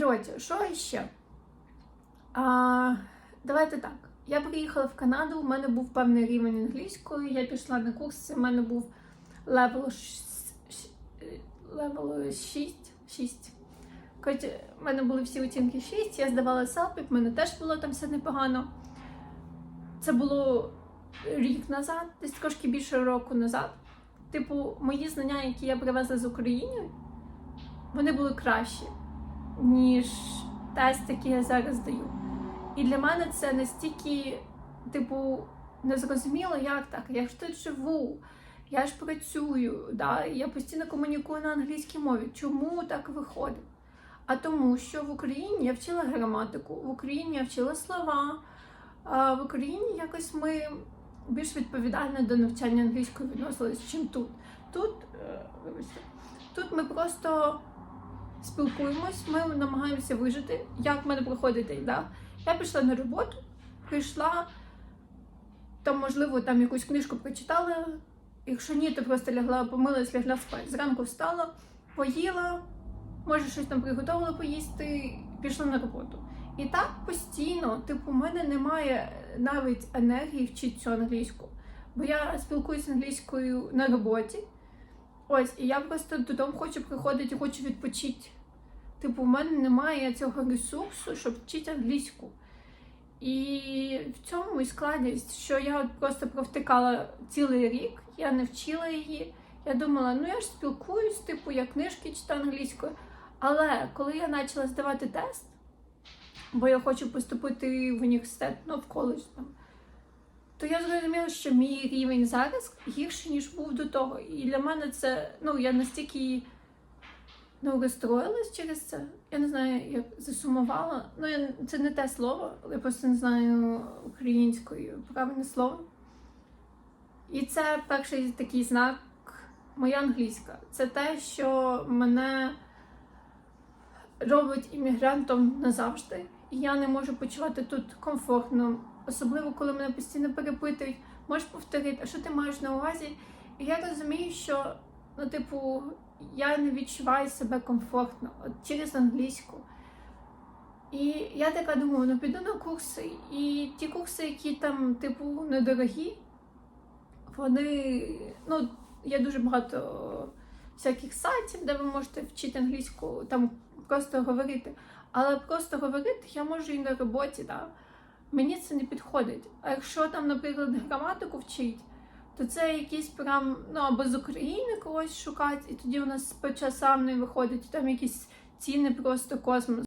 Коротше, що ще? А, давайте так. Я приїхала в Канаду, у мене був певний рівень англійської, я пішла на курси, у мене був левел 6. 6. Коротше, в мене були всі оцінки 6, я здавала селпік, в мене теж було там все непогано. Це було рік назад, десь трошки більше року назад. Типу, мої знання, які я привезла з України, вони були кращі, ніж тест, який я зараз даю. І для мене це настільки, типу, незрозуміло, як так. Я ж тут живу, я ж працюю, да? я постійно комунікую на англійській мові. Чому так виходить? А тому, що в Україні я вчила граматику, в Україні я вчила слова, а в Україні якось ми більш відповідально до навчання англійської відносились, чим тут. Тут, е, вибачте, тут ми просто спілкуємось, ми намагаємося вижити. Як в мене проходить день, да? Я пішла на роботу, прийшла, там, можливо, там якусь книжку прочитала. Якщо ні, то просто лягла, помилась, лягла спати. Зранку встала, поїла, може щось там приготувала поїсти, пішла на роботу. І так постійно, типу, у мене немає навіть енергії вчити цю англійську. Бо я спілкуюся англійською на роботі. Ось, і я просто додому хочу приходити хочу відпочити. Типу, у мене немає цього ресурсу, щоб вчити англійську. І в цьому і складність, що я просто провтикала цілий рік, я не вчила її. Я думала, ну я ж спілкуюсь, типу, я книжки читаю англійською. Але коли я почала здавати тест, бо я хочу поступити в університет, ну, в коледж там, то я зрозуміла, що мій рівень зараз гірший, ніж був до того. І для мене це, ну, я настільки ну, розстроїлась через це. Я не знаю, як засумувала. Ну, я, це не те слово, я просто не знаю українською правильне слово. І це перший такий знак, моя англійська. Це те, що мене робить іммігрантом назавжди. І я не можу почувати тут комфортно, особливо коли мене постійно перепитують, можеш повторити, а що ти маєш на увазі? І я розумію, що ну, типу, я не відчуваю себе комфортно от через англійську. І я така думаю, ну піду на курси. І ті курси, які там, типу, недорогі, вони, ну, є дуже багато всяких сайтів, де ви можете вчити англійську, там просто говорити. Але просто говорити я можу і на роботі, да? мені це не підходить. А якщо там, наприклад, граматику вчить, то це якісь прям, ну або з України когось шукати, і тоді у нас по часам не виходить, там якісь ціни просто космос.